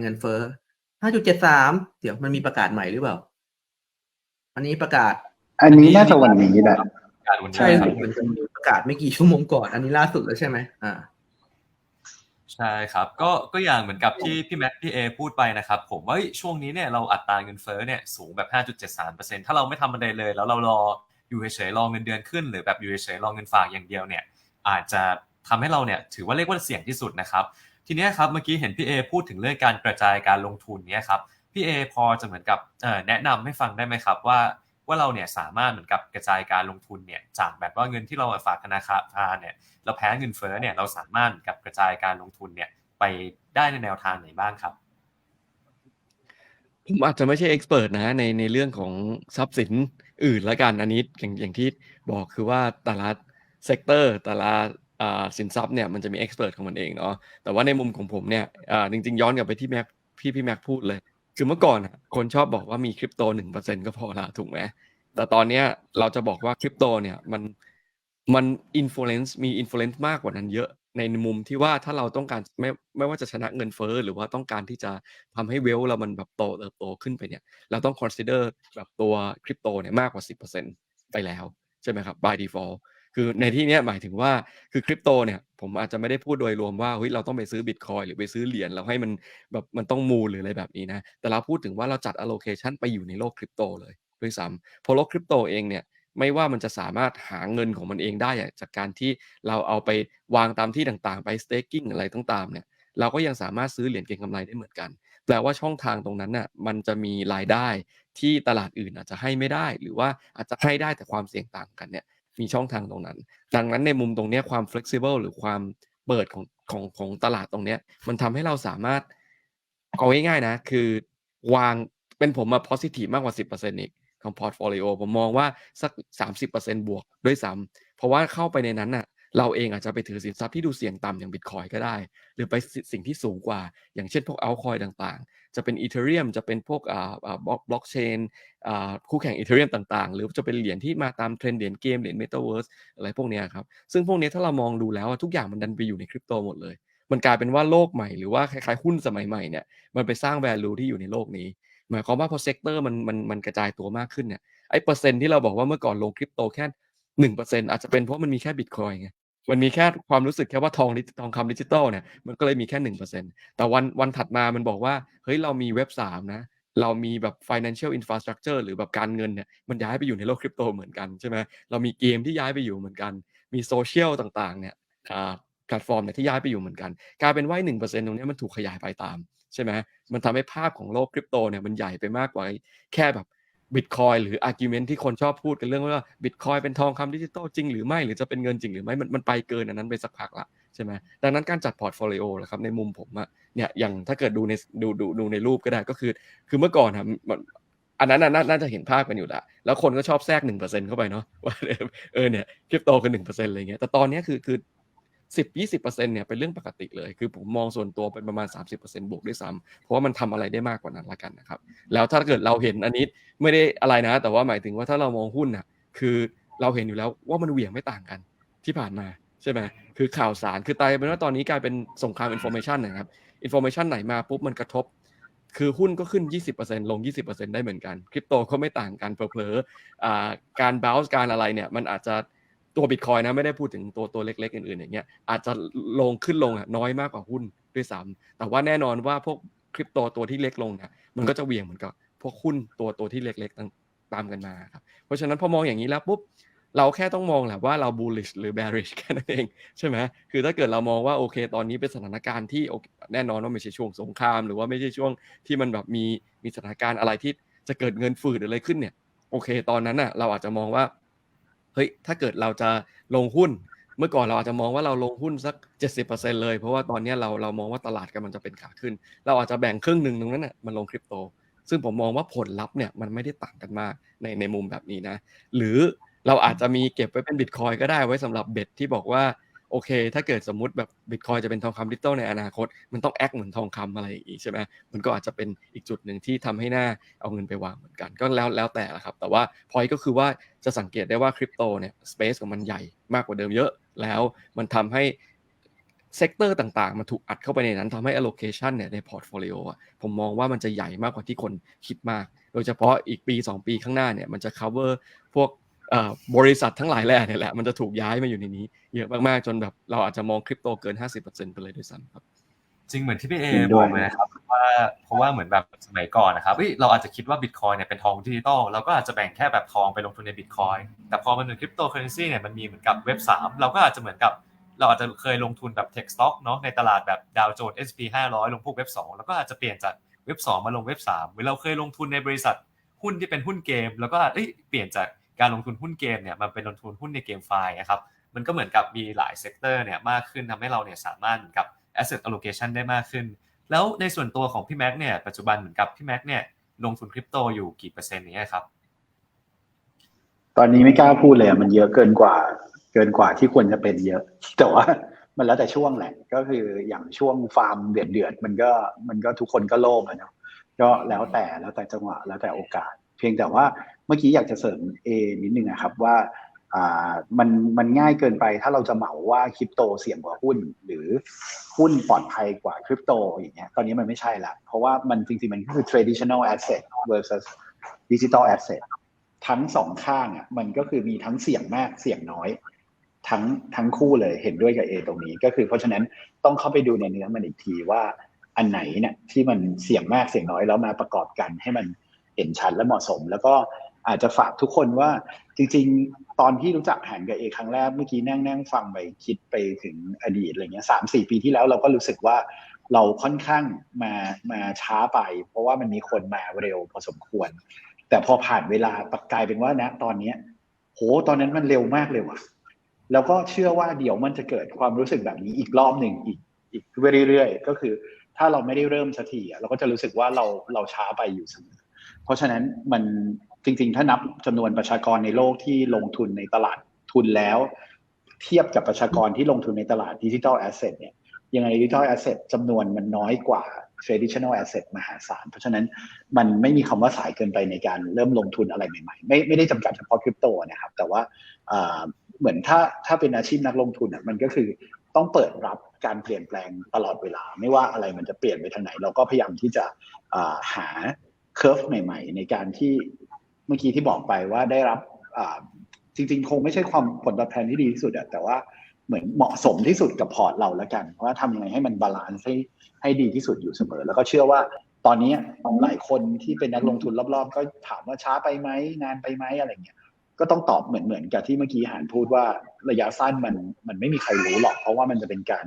เงินเฟ้อ 5.73 เดี๋ยวมันมีประกาศใหม่หรือเปล่า อันนี้ประกาศ อันนี้น่าจะวันนี้แหละการวันนี้ใช่ครับมันจะมีประกาศไม่กี่ชั่วโมงก่อน อันนี้ล่าสุดแล้วใช่ไหมอ่า ใช่ครับ ก็ก็อย่างเหมือนกับที่พี่แม็กพี่เอพูดไปนะครับ ผมว่าเฮ้ยช่วงนี้เนี่ยเราอัตราเงินเฟ้อเนี่ยสูงแบบ 5.73%ถ้าเราไม่ทำอะไรเลย แล้วเรารออยู่เฉยๆรอเงินเดือนขึ้น หรือแบบอยู่เฉยๆรอเงินฝากอย่างเดียวเนี่ย อาจจะทำให้เราเนี่ยถือว่าเรียกว่าเสี่ยงที่สุดนะครับ ทีนี้ครับเมื่อกี้เห็นพี่เอพูดถึงเรื่องการกระจายการลงทุนเนี่ยครับพี่เอพอจะเหมือนกับแนะนำให้ฟังได้ไหมครับว่าว่าเราเนี่ยสามารถเหมือนกับกระจายการลงทุนเนี่ยจากแบบว่าเงินที่เราฝากธนาคารเนี่ยเราแพ้เงินเฟ้อเนี่ยเราสามารถกับกระจายการลงทุนเนี่ยไปได้ในแนวทางไหนบ้างครับผมอาจจะไม่ใช่เอ็กซ์เพรสนะในในเรื่องของทรัพย์สินอื่นละกันอันนี้อย่างอย่างที่บอกคือว่าแต่ละเซกเตอร์แต่ละ สินทรัพย์เนี่ยมันจะมีเอ็กซ์เพรสของมันเองเนาะแต่ว่าในมุมของผมเนี่ยอ่าจริงๆย้อนกลับไปที่แม็กพี่พี่แม็กพูดเลย คือเมื่อก่อนคนชอบบอกว่ามีคริปโตหนึ่งเปอร์เซ็นก็พอละถูกไหมแต่ตอนเนี้ยเราจะบอกว่าคริปโตเนี่ยมันมันอินฟลูเอนซ์มีอินฟลูเอนซ์มากกว่านั้นเยอะในมุมที่ว่าถ้าเราต้องการไม่ไม่ว่าจะชนะเงินเฟ้อหรือว่าต้องการที่จะทำให้เวลเรามันแบบโตเติบโตขึ้นไปเนี่ย เราต้อง consider แบบตัวคริปโตเนี่ยมากกว่า 10%ไปแล้ว ใช่ไหมครับ by default คือในที่นี้หมายถึงว่าคือคริปโตเนี่ยผมอาจจะไม่ได้พูดโดยรวมว่าเฮ้ยเราต้องไปซื้อบิตคอยหรือไปซื้อเหรียญแล้วให้มันแบบมันต้องมูลหรืออะไรแบบนี้นะ แต่เราพูดถึงว่าเราจัด allocation ไปอยู่ในโลกคริปโตเลยด้วยซ้ำเพราะโลกคริปโตเองเนี่ยไม่ว่ามันจะสามารถหาเงินของมันเองได้จากการที่เราเอาไปวางตามที่ต่างๆ ไป staking อะไรต่างๆเนี่ยเราก็ยังสามารถซื้อเหรียญเก็งกำไรได้เหมือนกันแปลว่าช่องทางตรงนั้นน่ะมันจะมีรายได้ที่ตลาดอื่นอาจจะให้ไม่ได้ หรือว่าอาจจะให้ได้แต่ความเสี่ยงต่างกันเนี่ย มีช่องทางตรงนั้น ดังนั้นในมุมตรงนี้ความ flexible หรือความเปิดของของของตลาดตรงเนี้ยมันทำให้เราสามารถเอาง่ายๆนะ คือวางเป็นผมมา positive มากกว่า 10%อีกของ portfolio ผมมองว่าสัก 30%บวกด้วยซ้ำเพราะว่าเข้าไปในนั้นน่ะ เราเองอาจจะไปถือสินทรัพย์ที่ดูเสี่ยงต่ำอย่างบิตคอยก็ได้ หรือไปสิ่งที่สูงกว่า อย่างเช่นพวก altcoin ต่างๆ จะเป็น ethereum จะเป็นพวกอ่าบล็อกบล็อกเชนอ่าคู่แข่ง ethereum ต่างๆ หรือจะเป็นเหรียญที่มาตามเทรนด์เหรียญเกมเหรียญ metaverse อะไรพวกนี้ครับซึ่งพวกนี้ถ้าเรามองดูแล้วทุกอย่างมันดันไปอยู่ในคริปโตหมดเลย มันกลายเป็นว่าโลกใหม่หรือว่าคล้ายๆหุ้นสมัยใหม่เนี่ยมันไปสร้าง value ที่อยู่ในโลกนี้หมายความว่าพอเซกเตอร์มันมันมันกระจายตัวมากขึ้นเนี่ยไอ้เปอร์เซ็นต์ที่เราบอกว่าเมื่อก่อนลงคริปโตแค่ หนึ่งเปอร์เซ็นต์อาจจะเป็นเพราะมันมีแค่บิตคอยไงมันมีแค่ความรู้สึกแค่ว่าทองดิทองคำดิจิตอลเนี่ยมันก็เลยมีแค่หนึ่งเปอร์เซ็นต์แต่วันวันถัดมามันบอกว่าเฮ้ยเรามีเว็บสามนะเรามีแบบ financial infrastructure หรือแบบการเงินเนี่ยมันย้ายไปอยู่ในโลกคริปโตเหมือนกันใช่ไหมเรามีเกมที่ย้ายไปอยู่เหมือนกัน มีโซเชียลต่างๆเนี่ยอ่าแพลตฟอร์มเนี่ยที่ย้ายไปอยู่เหมือนกันกลายเป็นว่าหนึ่งเปอร์เซ็นต์ตรงนี้มันถูกขยายไปตามใช่ไหมมันทำให้ภาพของโลกคริปโตเนี่ยมันใหญ่ไปมากกว่าแค่แบบ บิตคอยหรืออาร์กิวเมนที่คนชอบพูดกันเรื่องว่าบิตคอยเป็นทองคำดิจิตอลจริงหรือไม่หรือจะเป็นเงินจริงหรือไม่มันมันไปเกินอันนั้นไปสักพักละใช่ไหมดังนั้นการจัดพอร์ตโฟลิโอนะครับในมุมผมอะเนี่ยอย่างถ้าเกิดดูในดูดูดูในรูปก็ได้ก็คือ คือเมื่อก่อนครับมันอันนั้นน่าจะเห็นภาพกันอยู่ละแล้วคนก็ชอบแทรกหนึ่งเปอร์เซ็นเข้าไปเนาะว่าเออเนี่ยคริปโตคือหนึ่งเปอร์เซ็นต์อะไรเงี้ยแต่ตอนนี้คือคือ สิบยี่สิบเปอร์เซ็นเนี่ยเป็นเรื่องปกติเลย คือผมมองส่วนตัวเป็นประมาณสามสิบเปอร์เซ็นบวกด้วยซ้ำเพราะว่ามันทำอะไรได้มากกว่านั้นละกันนะครับ แล้วถ้าเกิดเราเห็นอันนี้ไม่ได้อะไรนะ แต่ว่าหมายถึงว่าถ้าเรามองหุ้นน่ะคือเราเห็นอยู่แล้วว่ามันเหวี่ยงไม่ต่างกันที่ผ่านมาใช่ไหมคือข่าวสารคือตายเป็นว่าตอนนี้กลายเป็นสงครามอินโฟเมชันนะครับอินโฟเมชันไหนมาปุ๊บมันกระทบ คือหุ้นก็ขึ้น 20%ลง 20%ได้เหมือนกันคริปโตก็ไม่ต่างกันเผลอๆการ bounce การอะไรเนี่ยมันอาจจะ ตัวบิตคอยนะไม่ได้พูดถึงตัวตัวเล็กๆอื่นๆอย่างเงี้ยอาจจะลงขึ้นลงน้อยมากกว่าหุ้นด้วยซ้ำแต่ว่าแน่นอนว่าพวกคริปโตตัวที่เล็กลงเนี่ยมันก็จะเวี่ยงเหมือนกับพวกหุ้นตัวตัวที่เล็กๆตามกันมาครับเพราะฉะนั้นพอมองอย่างนี้แล้วปุ๊บเราแค่ต้องมองแหละว่าเรา bullish หรือ bearish แค่นั้นเองใช่ไหมคือถ้าเกิดเรามองว่าโอเค ตอนนี้เป็นสถานการณ์ที่โอเคแน่นอนว่าไม่ใช่ช่วงสงคราม หรือว่าไม่ใช่ช่วงที่มันแบบมีมีสถานการณ์อะไรที่จะเกิดเงินฝืดอะไรขึ้นเนี่ยโอเค ตอนนั้นน่ะเราอาจจะมองว่า ฮ้ยถ้าเกิดเราจะลงหุ้น เมื่อก่อนเราอาจจะมองว่าเราลงหุ้นสัก 70%เลย เพราะว่าตอนนี้เราเรามองว่าตลาดกำลังจะเป็นขาขึ้น เราอาจจะแบ่งครึ่งหนึ่งตรงนั้นน่ะมันลงคริปโต ซึ่งผมมองว่าผลลัพธ์เนี่ยมันไม่ได้ต่างกันมากในในมุมแบบนี้นะ หรือเราอาจจะมีเก็บไว้เป็นบิตคอยก็ได้ไว้สำหรับเบ็ดที่บอกว่า โอเค ถ้าเกิดสมมุติแบบบิตคอยจะเป็นทองคำดิจิตอลในอนาคต มันต้องแอคเหมือนทองคำอะไรอีกใช่ไหมมันก็อาจจะเป็นอีกจุดหนึ่งที่ทำให้หน้าเอาเงินไปวางเหมือนกัน ก็แล้วแล้วแต่ละครับ แต่ว่าพอยก็คือว่าจะสังเกตได้ว่าคริปโตเนี่ยสเปซของมันใหญ่มากกว่าเดิมเยอะ แล้วมันทำให้เซกเตอร์ต่างๆ มันถูกอัดเข้าไปในนั้นทำให้ allocation เนี่ยในพอร์ตโฟลิโออะผมมองว่ามันจะใหญ่มากกว่าที่คนคิดมาก โดยเฉพาะอีกปี 2 ปีข้างหน้าเนี่ยมันจะ cover พวก บริษัททั้งหลายแหล่เนี่ยแหละมันจะถูกย้ายมาอยู่ในนี้ เยอะมากๆจนแบบเราอาจจะมองคริปโตเกิน 50%ไปเลยด้วยซ้ำครับจริงเหมือนที่พี่เอเห็นบด้วอยกเลยนะครับว่าเพราะว่าเหมือนแบบสมัยก่อนนะครับเฮ้ยเราอาจจะคิดว่าบิตคอยเนี่ยเป็นทองดิจิตอลเราก็อาจจะแบ่งแค่แบบทองไปลงทุนในบิตคอยแต่พอมันเป็นคริปโตเคอเรนซีเนี่ยมันมีเหมือนกับเว็บ 3 เราก็อาจจะเหมือนกับ เราอาจจะเคยลงทุนแบบเทคสต็อกเนาะในตลาดแบบดาวโจนส์ S&P 500 ลงพวกเว็บ 2 แล้วก็อาจจะเปลี่ยนจากเว็บ 2 มาลงเว็บ3หรือเราเคยลงทุนในบริษัทหุ้นที่เป็นหุ้นเกม แล้วก็เอ้ยเปลี่ยนจาก การลงทุนหุ้นเกมเนี่ยมาเป็นลงทุนหุ้นในเกมไฟล์นะครับมันก็เหมือนกับมีหลายเซกเตอร์เนี่ยมากขึ้นทำให้เราเนี่ยสามารถเหมือนกับ asset allocation ได้มากขึ้น แล้วในส่วนตัวของพี่แม็กเนี่ยปัจจุบันเหมือนกับพี่แม็กเนี่ยลงทุนคริปโตอยู่กี่เปอร์เซ็นต์นี้ครับ ตอนนี้ไม่กล้าพูดเลยมันเยอะเกินกว่า เกินกว่าที่ควรจะเป็นเยอะ แต่ว่ามันแล้วแต่ช่วงแหละ ก็คืออย่างช่วงฟาร์มเดือดเดือดมันก็มันก็ทุกคนก็โลภอะเนาะก็แล้วแต่แล้วแต่จังหวะแล้วแต่โอกาส เพียงแต่ว่า เมื่อกี้อยากจะเสริมเอนิดนึงนะครับว่ามันมันง่ายเกินไปถ้าเราจะเหมาว่าคริปโตเสี่ยงกว่าหุ้น หรือหุ้นปลอดภัยกว่าคริปโตอย่างเงี้ยตอนนี้มันไม่ใช่ละเพราะว่ามันจริงๆ มันคือ traditional asset versus digital asset ทั้งสองข้างอะมันก็คือมีทั้งเสี่ยงมากเสี่ยงน้อย ทั้งทั้งคู่เลยเห็นด้วยกับเอตรงนี้ก็คือเพราะฉะนั้นต้องเข้าไปดูในเนื้อมันอีกทีว่าอันไหนเนี่ยที่มันเสี่ยงมากเสี่ยงน้อยแล้วมาประกอบกันให้มันเห็นชัดและเหมาะสม แล้วก็ อาจจะฝากทุกคนว่าจริง ๆ ตอนที่รู้จักหันกับเอครั้งแรกเมื่อกี้นั่งนั่งฟังไปคิดไปถึงอดีตอะไรเงี้ยสามสี่ปีที่แล้วเราก็รู้สึกว่าเราค่อนข้างมามาช้าไป เพราะว่ามันมีคนมาเร็วพอสมควร แต่พอผ่านเวลากลายเป็นว่านะตอนเนี้ยโหตอนนั้นมันเร็วมากเลยว่ะแล้วก็เชื่อว่าเดี๋ยวมันจะเกิดความรู้สึกแบบนี้อีกรอบหนึ่งอีกอีกเรื่อยๆก็คือ ถ้าเราไม่ได้เริ่มสักทีเราก็จะรู้สึกว่าเราเราช้าไปอยู่เสมอ เพราะฉะนั้นมันจริง ๆ ถ้านับจำนวนประชากรในโลกที่ลงทุนในตลาดทุนแล้ว เทียบกับประชากรที่ลงทุนในตลาดดิจิทัลแอสเซทเนี่ยยังไงดิจิทัลแอสเซทจำนวนมันน้อยกว่า traditional asset มหาศาล เพราะฉะนั้นมันไม่มีคำว่าสายเกินไปในการเริ่มลงทุนอะไรใหม่ๆ ไม่ไม่ได้จำกัดเฉพาะคริปโตนะครับ แต่ว่าเหมือนถ้าถ้าเป็นอาชีพนักลงทุนอะมันก็คือต้องเปิดรับการเปลี่ยนแปลงตลอดเวลา ไม่ว่าอะไรมันจะเปลี่ยนไปทางไหน เราก็พยายามที่จะหา เคอร์ฟใหม่ ๆ ในการที่เมื่อกี้ที่บอกไปว่าได้รับจริง ๆ คงไม่ใช่ความผลตอบแทนที่ดีที่สุดอะแต่ว่าเหมือนเหมาะสมที่สุดกับพอร์ตเราแล้วกัน ว่าทำยังไงให้มันบาลานซ์ให้ให้ดีที่สุดอยู่เสมอ แล้วก็เชื่อว่าตอนนี้หลายคนที่เป็นนักลงทุนรอบๆ ก็ถามว่าช้าไปไหมนานไปไหมอะไรเงี้ยก็ต้องตอบเหมือนเหมือนกับที่เมื่อกี้หานพูดว่าระยะสั้นมันมันไม่มีใครรู้หรอก เพราะว่ามันจะเป็นการ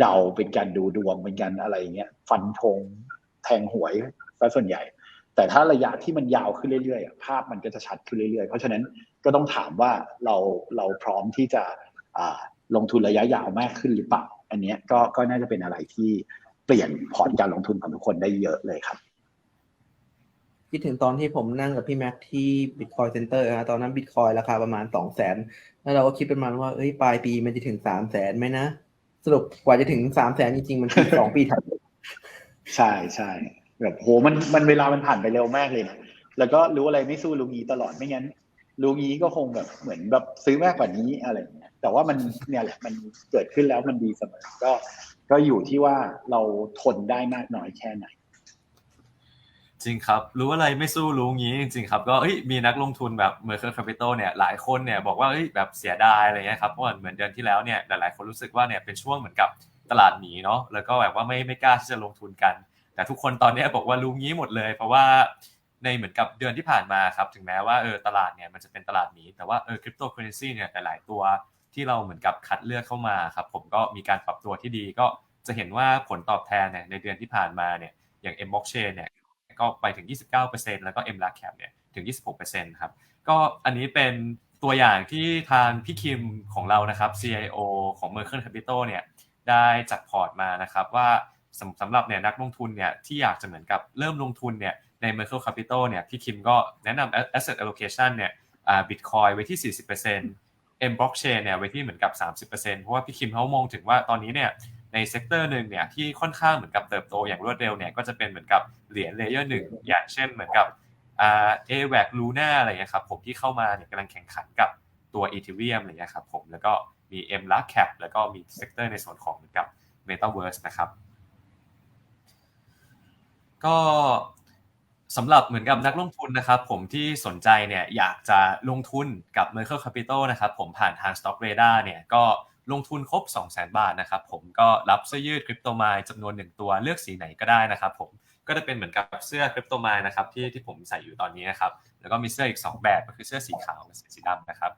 เดาเป็นการดูดวงเป็นการอะไรเงี้ยฟันธงแทงหวยซะส่วนใหญ่ แต่ถ้าระยะที่มันยาวขึ้นเรื่อยๆอะภาพมันก็จะชัดขึ้นเรื่อยๆ เพราะฉะนั้นก็ต้องถามว่าเราเราพร้อมที่จะอ่าลงทุนระยะยาวมากขึ้นหรือเปล่า อันเนี้ยก็ก็น่าจะเป็นอะไรที่เปลี่ยนพอร์ตการลงทุนของทุกคนได้เยอะเลยครับคิดถึงตอนที่ผมนั่งกับพี่แม็กที่ Bitcoin Center นะตอนนั้น Bitcoin ราคาประมาณสองแสนแล้วเราก็คิดประมาณว่าเอ้ยปลายปีมันจะถึงสามแสนไหมนะ สรุปกว่าจะถึงสามแสนจริงๆ มันคือสองปีถัดใช่ใช่ แบบโหมันมันเวลามันผ่านไปเร็วมากเลยนะแล้วก็รู้อะไรไม่สู้รู้งี้ตลอดไม่งั้นรู้งี้ก็คงแบบเหมือนแบบซื้อมากกว่านี้อะไรเงี้ยแต่ว่ามันเนี่ยแหละมันเกิดขึ้นแล้วมันดีเสมอก็ ก็อยู่ที่ว่าเราทนได้มากน้อยแค่ไหนจริงครับ รู้อะไรไม่สู้รู้งี้จริงๆครับ ก็เอ้ยมีนักลงทุนแบบ Mercer Capital เนี่ยหลายคนเนี่ยบอกว่าเอ้ยแบบเสียดายอะไรเงี้ยครับเพราะว่าเหมือนเดือนที่แล้วเนี่ยหลายๆคนรู้สึกว่าเนี่ยเป็นช่วงเหมือนกับตลาดหนีเนาะแล้วก็แบบว่าไม่ไม่กล้าที่จะลงทุนกัน แต่ทุกคนตอนนี้บอกว่ารู้งี้หมดเลย เพราะว่าในเหมือนกับเดือนที่ผ่านมาครับถึงแม้ว่าเออตลาดเนี่ยมันจะเป็นตลาดหนีแต่ว่าเออคริปโตเคอเรนซีเนี่ยหลายๆตัวที่เราเหมือนกับคัดเลือกเข้ามาครับผมก็มีการปรับตัวที่ดีก็จะเห็นว่าผลตอบแทนเนี่ยในเดือนที่ผ่านมาเนี่ยอย่าง M Blockchain เนี่ยก็ไปถึง 29%แล้วก็ M l a c a p เนี่ยถึง 26%ครับก็อันนี้เป็นตัวอย่างที่ทางพี่คิมของเรานะครับ CIO ของ Mercer Capital เนี่ยได้จัดพอร์ตมานะครับว่า สำสำหรับเนี่ยนักลงทุนเนี่ยที่อยากจะเหมือนกับเริ่มลงทุนเนี่ยใน Mercer Capital เนี่ยพี่คิมก็แนะนำ asset allocation เนี่ยอ่า Bitcoin ไว้ที่ 40% M blockchain เนี่ยไว้ที่เหมือนกับ 30%เพราะว่าพี่คิมเขามองถึงว่าตอนนี้เนี่ยในเซกเตอร์หนึ่งเนี่ยที่ค่อนข้างเหมือนกับเติบโตอย่างรวดเร็วเนี่ยก็จะเป็นเหมือนกับเหรียญเลเยอร์หนึ่งอย่างเช่นเหมือนกับอ่าเอแวกลูน่าอะไรเงี้ยครับผมที่เข้ามาเนี่ยกำลังแข่งขันกับตัวอีเทเรียมอะไรเงี้ยครับผมแล้วก็มี M Large Cap แล้วก็มีเซกเตอร์ในส่วนของเหมือนกับ Metaverse นะครับ ก็สำหรับเหมือนกับนักลงทุนนะครับ ผมที่สนใจเนี่ยอยากจะลงทุนกับ Merkle Capital นะครับ ผมผ่านทาง Stock Radar เนี่ยก็ลงทุนครบ 200,000 บาทนะครับ ผมก็รับเสื้อยืดคริปโตไมล์จำนวนหนึ่งตัวเลือกสีไหนก็ได้นะครับ ผมก็จะเป็นเหมือนกับเสื้อคริปโตไมล์นะครับที่ที่ผมใส่อยู่ตอนนี้นะครับ แล้วก็มีเสื้ออีก 2 แบบก็คือเสื้อสีขาวกับเสื้อสีดำนะครับ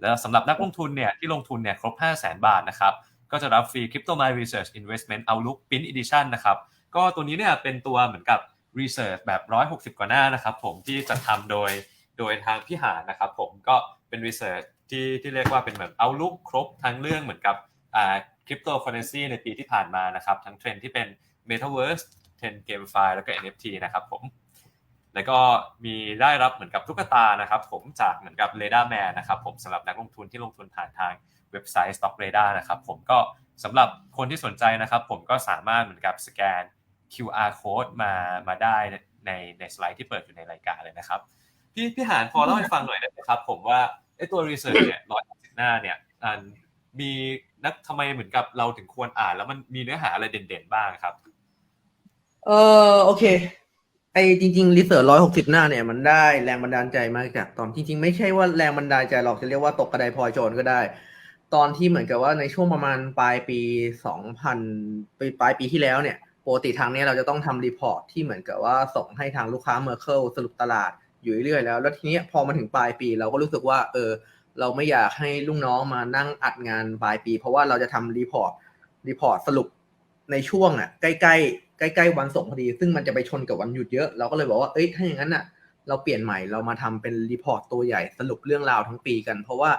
แล้วสำหรับนักลงทุนเนี่ยที่ลงทุนเนี่ยครบ 500,000 บาทนะครับก็จะรับฟรี Crypto My Research Investment Outlook Print Edition นะครับ ก็ตัวนี้เนี่ยเป็นตัวเหมือนกับ Research แบบ 160 กว่าหน้านะครับผมที่จะทำโดยโดยทางพี่หานะครับผมก็เป็น Research ที่ที่เรียกว่าเป็นเหมือน Outlook ครบทั้งเรื่องเหมือนกับอ่า Cryptocurrency ในปีที่ผ่านมานะครับทั้งเทรนที่เป็น Metaverse เทรนด์ GameFi แล้วก็ NFT นะครับผมแล้วก็มีได้รับเหมือนกับตุ๊กตานะครับผมจากเหมือนกับ r a d a r Man นะครับผมสำหรับนักลงทุนที่ลงทุนผ่านทางเว็บไซต์ Stock Radar นะครับผมก็สำหรับคนที่สนใจนะครับผมก็สามารถเหมือนกับสแกน QR code มามาได้ในในสไลด์ที่เปิดอยู่ในรายการเลยนะครับ พี่พี่หานพอเล่าให้ฟังหน่อยได้ไหมครับ ผมว่าไอ้ตัว research เนี่ยร้อยสิบหน้าเนี่ยอันมีนักทำไมเหมือนกับเราถึงควรอ่าน แล้วมันมีเนื้อหาอะไรเด่นๆบ้างครับ เออโอเคไอจริงๆรีเสิร์ชร้อยหกสิบหน้าเนี่ยมันได้แรงบันดาลใจมาจากตอนจริง ๆ ไม่ใช่ว่าแรงบันดาลใจหรอกจะเรียกว่าตกกระไดพลอยโจรก็ได้ ตอนที่เหมือนกับว่าในช่วงประมาณปลายปีสองพันปลายปีที่แล้วเนี่ย ปกติทางนี้เราจะต้องทำรีพอร์ตที่เหมือนกับว่าส่งให้ทางลูกค้าเมอร์เคิลสรุปตลาดอยู่เรื่อยแล้ว แล้วทีนี้พอมาถึงปลายปี เราก็รู้สึกว่า เออ เราไม่อยากให้ลูกน้องมานั่งอัดงานปลายปี เพราะว่าเราจะทำรีพอร์ตรีพอร์ตสรุปในช่วงอะใกล้ๆใกล้ๆวันส่งพอดี ซึ่งมันจะไปชนกับวันหยุดเยอะ เราก็เลยบอกว่าเอ้ยถ้าอย่างนั้นอะ เราเปลี่ยนใหม่เรามาทำเป็นรีพอร์ตตัวใหญ่สรุปเรื่องราวทั้งปีกัน เพราะว่า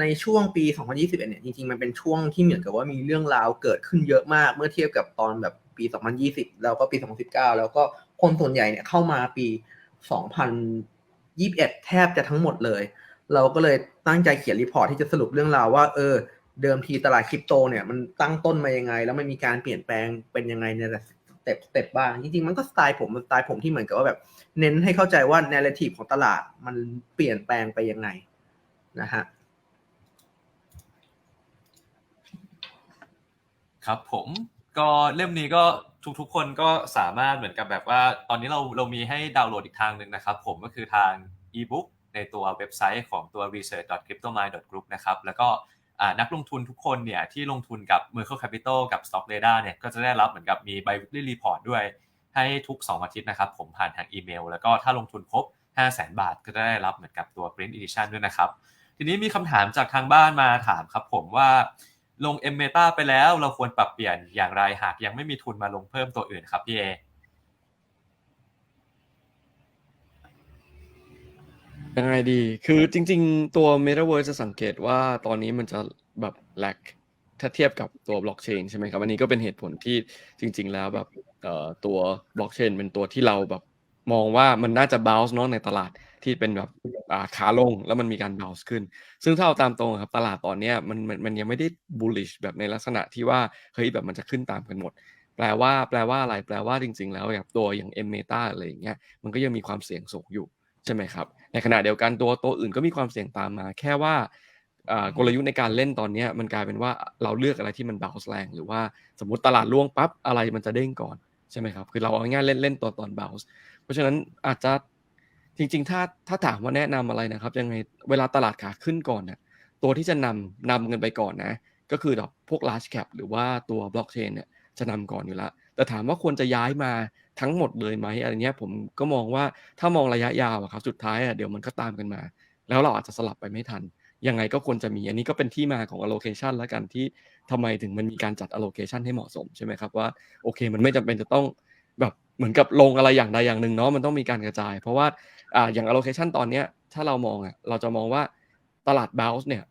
ในช่วงปี 2021 เนี่ยจริงๆ มันเป็นช่วงที่เหมือนกับว่ามีเรื่องราวเกิดขึ้นเยอะมากเมื่อเทียบกับตอนแบบ ปี 2020 แล้วก็ปี 2019 แล้วก็คนส่วนใหญ่เนี่ยเข้ามาปี 2021 แทบจะทั้งหมดเลย เราก็เลยตั้งใจเขียนรีพอร์ตที่จะสรุปเรื่องราวว่า เออ เดิมทีตลาดคริปโตเนี่ยมันตั้งต้นมายังไง แล้วมันมีการเปลี่ยนแปลงเป็นยังไงในแต่สเต็ปสเต็ปบ้าง จริงๆ มันก็สไตล์ผมสไตล์ผมที่เหมือนกับว่าแบบ เน้นให้เข้าใจว่า narrative ของตลาดมันเปลี่ยนแปลงไปยังไงนะฮะครับผม ก็เล่มนี้ก็ทุกๆคนก็สามารถเหมือนกับแบบว่า ตอนนี้เราเรามีให้ดาวน์โหลดอีกทางหนึ่งนะครับ ผมก็คือทาง e-book ในตัวเว็บไซต์ของตัว research.cryptomine.group นะครับแล้วก็นักลงทุนทุกคนเนี่ยที่ลงทุนกับ Merkle Capital กับ Stock Radar เนี่ยก็จะได้รับเหมือนกับมี bi-weekly report ด้วยให้ทุก 2 อาทิตย์นะครับ ผมผ่านทางอีเมล แล้วก็ถ้าลงทุนครบ 5 0 0 0 0 0บาท ก็จะได้รับเหมือนกับตัว print edition ด้วยนะครับ ทีนี้มีคำถามจากทางบ้านมาถามครับผมว่า ลง M Meta ไปแล้วเราควรปรับเปลี่ยนอย่างไรหากยังไม่มีทุนมาลงเพิ่มตัวอื่นครับพี่เอยังไงดี คือจริง ๆ ตัว Metaverse จะสังเกตว่าตอนนี้มันจะแบบแลกถ้าเทียบกับตัวบล็อกเชนใช่ไหมครับ อันนี้ก็เป็นเหตุผลที่จริง ๆ แล้วแบบตัวบล็อกเชนเป็นตัวที่เราแบบมองว่ามันน่าจะ bounce เนาะในตลาด ที่เป็นแบบอ่าขาลงแล้วมันมีการ bounce ขึ้น ซึ่งถ้าเอาตามตรงครับตลาดตอนเนี้ยมันมันมันยังไม่ได้ bullish แบบในลักษณะที่ว่าเฮ้ยแบบมันจะขึ้นตามกันหมด แปลว่าแปลว่าอะไรแปลว่าจริง ๆ แล้วแบบตัวอย่าง M Meta อะไรอย่างเงี้ยมันก็ยังมีความเสี่ยงสูงอยู่ใช่ไหมครับ ในขณะเดียวกันตัวตัวอื่นก็มีความเสี่ยงตามมา แค่ว่าอ่ากลยุทธ์ในการเล่นตอนเนี้ยมันกลายเป็นว่าเราเลือกอะไรที่มัน bounce แรงหรือว่าสมมติตลาดล่วงปั๊บอะไรมันจะเด้งก่อนใช่ไหมครับ คือเราเอาง่ายๆเล่นเล่นตัวตอน bounce เพราะฉะนั้นอาจจะ จริงๆ ถ้าถ้าถามว่าแนะนำอะไรนะครับ ยังไงเวลาตลาดขาขึ้นก่อนเนี่ยตัวที่จะนำนำเงินไปก่อนนะ ก็คือดอกพวก large cap หรือว่าตัว blockchain เนี่ยจะนำก่อนอยู่แล้วแต่ถามว่าควรจะย้ายมาทั้งหมดเลยไหมอะไรเงี้ยผมก็มองว่าถ้ามองระยะยาวอะครับสุดท้ายอะเดี๋ยวมันก็ตามกันมา แล้วเราอาจจะสลับไปไม่ทัน ยังไงก็ควรจะมีอันนี้ก็เป็นที่มาของ allocation แล้วกันที่ทำไมถึงมันมีการจัด allocation ให้เหมาะสมใช่ไหมครับว่าโอเค มันไม่จำเป็นจะต้องแบบ เหมือนกับลงอะไรอย่างใดอย่างหนึ่งเนาะมันต้องมีการกระจาย เพราะว่าอ่าอย่าง allocation ตอนเนี้ยถ้าเรามองอะเราจะมองว่าตลาด bounce เนี่ย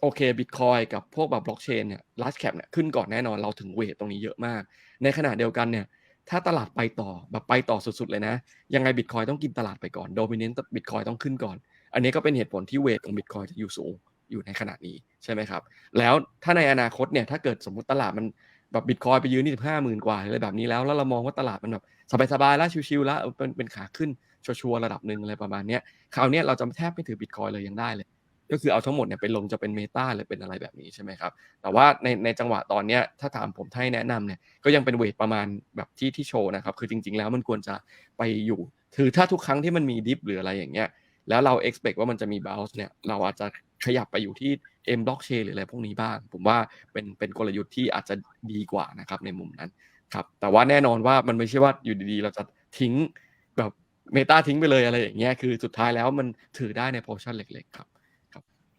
โอเคบิตคอยกับพวกแบบบล็อกเชนเนี่ย large cap เนี่ยขึ้นก่อนแน่นอนเราถึงเวทตรงนี้เยอะมาก ในขณะเดียวกันเนี่ยถ้าตลาดไปต่อแบบไปต่อสุดๆเลยนะ ยังไงบิตคอยต้องกินตลาดไปก่อนโดมิเนนต์บิตคอยต้องขึ้นก่อน อันนี้ก็เป็นเหตุผลที่เวทของบิตคอยจะอยู่สูงอยู่ในขณะนี้ใช่ไหมครับ แล้วถ้าในอนาคตเนี่ยถ้าเกิดสมมติตลาดมัน แบบบิตคอยไปยืนที่สิบห้าหมื่นกว่าอะไรแบบนี้แล้ว แล้วเรามองว่าตลาดมันแบบสบายๆแล้วชิวๆแล้วเป็นเป็นขาขึ้นชัวร์ๆระดับหนึ่งอะไรประมาณนี้คราวนี้เราจะแทบไม่ถือบิตคอยเลยยังได้เลย ก็คือเอาทั้งหมดเนี่ยไปลงจะเป็นเมตาหรือเป็นอะไรแบบนี้ใช่ไหมครับ แต่ว่าในในจังหวะตอนเนี้ยถ้าถามผมให้แนะนำเนี่ยก็ยังเป็นเวทประมาณแบบที่ที่โชว์นะครับ คือจริง ๆ แล้วมันควรจะไปอยู่คือถ้าทุกครั้งที่มันมีดิฟหรืออะไรอย่างเงี้ย แล้วเรา expect ว่ามันจะมี bounce เนี่ยเราอาจจะขยับไปอยู่ที่ M blockchain หรืออะไรพวกนี้บ้าง ผมว่าเป็นเป็นกลยุทธ์ที่อาจจะดีกว่านะครับในมุมนั้นครับแต่ว่าแน่นอนว่ามันไม่ใช่ว่าอยู่ดีๆ เราจะทิ้งแบบเมตาทิ้งไปเลยอะไรอย่างเงี้ยคือสุดท้ายแล้วมันถือได้ใน portion เล็กๆครับ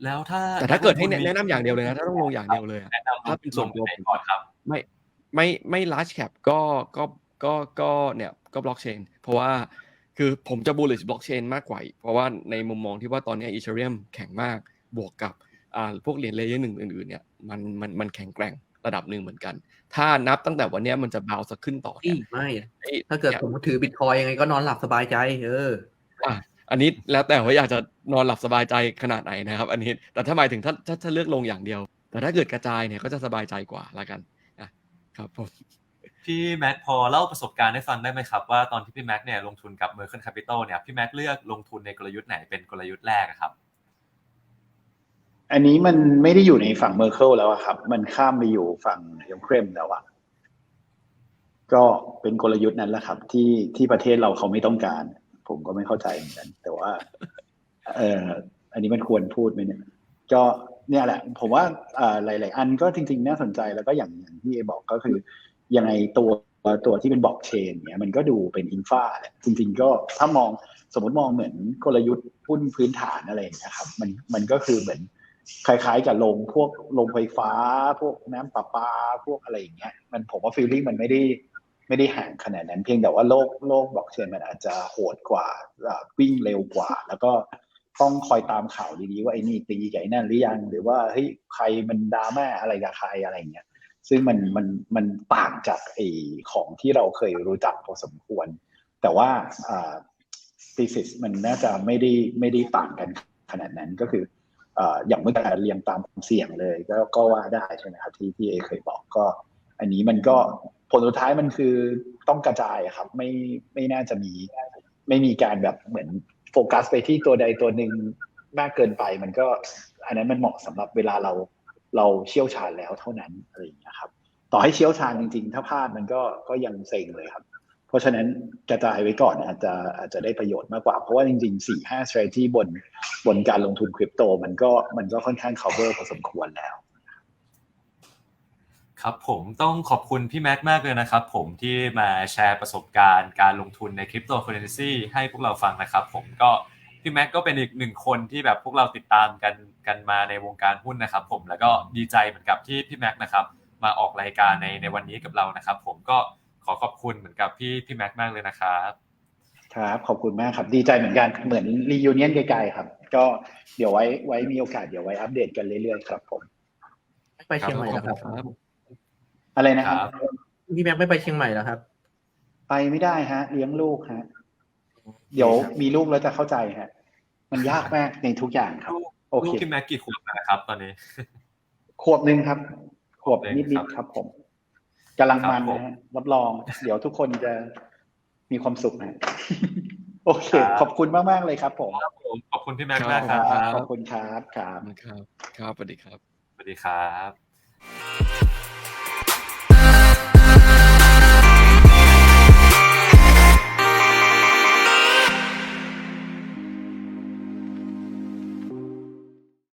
แล้วถ้าแต่ถ้าเกิดให้แนะนำอย่างเดียวเลยนะถ้าต้องลงอย่างเดียวเลยอะแนะนำถ้าเป็นส่วนตัวลงผมไหก่อนครับไม่ไม่ไม่ large cap ก็ก็ก็ก็เนี่ยก็ blockchain เพราะว่า คือผมจะ bullish blockchain มากกว่าอีกเพราะว่าในมุมมองที่ว่าตอนเนี้ย Ethereum แข็งมากบวกกับอ่าพวกเหรียญเลเยอร์หนึ่งอื่นๆเนี่ยมันมันมันแข็งแกร่งระดับหนึ่งเหมือนกัน ถ้านับตั้งแต่วันเนี้ยมันจะบาวสักขึ้นต่ออีเนี่ยไม่ไอ้ถ้าเกิดนี่ยผมถือบิตคอยยังไงก็นอนหลับสบายใจเอออะอันนี้แล้วแต่ว่าอยากจะนอนหลับสบายใจขนาดไหนนะครับ อันนี้แต่ถ้าหมายถึงถ้าถ้าถ้าเลือกลงอย่างเดียว แต่ถ้าเกิดกระจายเนี่ยก็จะสบายใจกว่าละกันอะครับผม พี่แม็กพอเล่าประสบการณ์ให้ฟังได้ไหมครับ ว่าตอนที่พี่แม็กเนี่ยลงทุนกับ Merchant Capital เนี่ยพี่แม็กเลือกลงทุนในกลยุทธ์ไหนเป็นกลยุทธ์แรกครับ อันนี้มันไม่ได้อยู่ในฝั่งเมอร์เคิลแล้วครับ มันข้ามไปอยู่ฝั่งยูเครนแล้วอะก็เป็นกลยุทธ์นั้นแหละครับ ที่ที่ประเทศเราเขาไม่ต้องการ ผมก็ไม่เข้าใจเหมือนกัน แต่ว่า เอออันนี้มันควรพูดไหมเนี่ย ก็เนี่ยแหละ ผมว่าอ่าหลาย ๆ อันก็จริง ๆ น่าสนใจแล้วก็อย่างอย่างที่เอบอกก็คือ ยังไงตัวตัวที่เป็นบล็อกเชนเนี่ยมันก็ดูเป็นอินฟาแหละจริงๆก็ถ้ามองสมมติมองเหมือนกลยุทธ์หุ้นพื้นฐานอะไรอย่างเงี้ยครับมันมันก็คือเหมือนคล้ายๆกับลงพวกลงไฟฟ้า พวกน้ำประปาพวกอะไรอย่างเงี้ยมันผมว่าฟีลลิ่งมันไม่ได้ไม่ได้ห่างขนาดนั้นเพียงแต่ว่าโลกโลกบล็อกเชนมันอาจจะโหดกว่าอ่าวิ่งเร็วกว่า แล้วก็ต้องคอยตามข่าวดีๆว่าไอ้นี่ตีกับไอ้นั่นหรือยัง หรือว่าเฮ้ยใครมันดราม่าอะไรกับใครอะไรอย่างเงี้ย ซึ่งมันมันมันต่างจากไอ้ของที่เราเคยรู้จักพอสมควร แต่ว่าอ่า thesis มันน่าจะไม่ได้ไม่ได้ต่างกันขนาดนั้นก็คืออย่างเมื่อกี้เรียงตามความเสี่ยงเลยก็ก็ว่าได้ใช่ไหมครับที่ที่เอเคยบอกก็ อันนี้มันก็ผลสุดท้ายมันคือต้องกระจายครับ ไม่ไม่น่าจะมี ไม่มีการแบบเหมือนโฟกัสไปที่ตัวใดตัวหนึ่งมากเกินไป มันก็ อันนั้นมันเหมาะสำหรับเวลาเรา เราเชี่ยวชาญแล้วเท่านั้นอะไรอย่างเงี้ครับ ต่อให้เชี่ยวชาญจริง ๆ ถ้าพลาดมันก็ก็ยังเซ็งเลยครับ เพราะฉะนั้นกระจายไว้ก่อนอาจจะอาจจะได้ประโยชน์มากกว่า เพราะว่าจริงๆสี่ห้า strategy บนบนการลงทุนคริปโต มันก็มันก็ค่อนข้าง cover พอสมควรแล้วครับผมต้องขอบคุณพี่แม็กมากเลยนะครับผมที่มาแชร์ประสบการณ์การลงทุนในคริปโตเคอเรนซีให้พวกเราฟังนะครับผมก็ พี่แม็กก็เป็นอีกหนึ่งคนที่แบบพวกเราติดตามกันกันมาในวงการหุ้นนะครับ ผมแล้วก็ดีใจเหมือนกับที่พี่แม็กนะครับมาออกรายการในในวันนี้กับเรานะครับ ผมก็ขอขอบคุณเหมือนกับพี่พี่แม็กมากเลยนะครับครับขอบคุณมากครับดีใจเหมือนกันเหมือนรียูเนียนไกลๆครับ ก็เดี๋ยวไว้ไว้มีโอกาสเดี๋ยวไว้อัปเดตกันเรื่อยๆครับ ผม ไปเชียงใหม่ขอบแล้วคุครับณครับ อะไรนะครัครับบพี่แม็กไม่ไปเชียงใหม่แล้วครับ ไปไม่ได้ฮะ เลี้ยงลูกฮะ เดี๋ยวมีลูกแล้วจะเข้าใจฮะ มันยากมากในทุกอย่างครับ โอลูเคกพี่แม็กกี่ขวบแล้วนะครับ ตอนนี้ ขวบหนึ่งครับ ขวบขวบหนึ่นิงดครับๆครับผมกำลังมันครับผมนะฮะรับรอง เดี๋ยวทุกคนจะมีความสุขนะโอเค ขอบคุณมากๆเลยครับผมครับผมขอบคุณพี่แม็กครับมากครับ ขอบคุณครับ ครับ ครับ ครับสวัสดีครับ สวัสดีครับ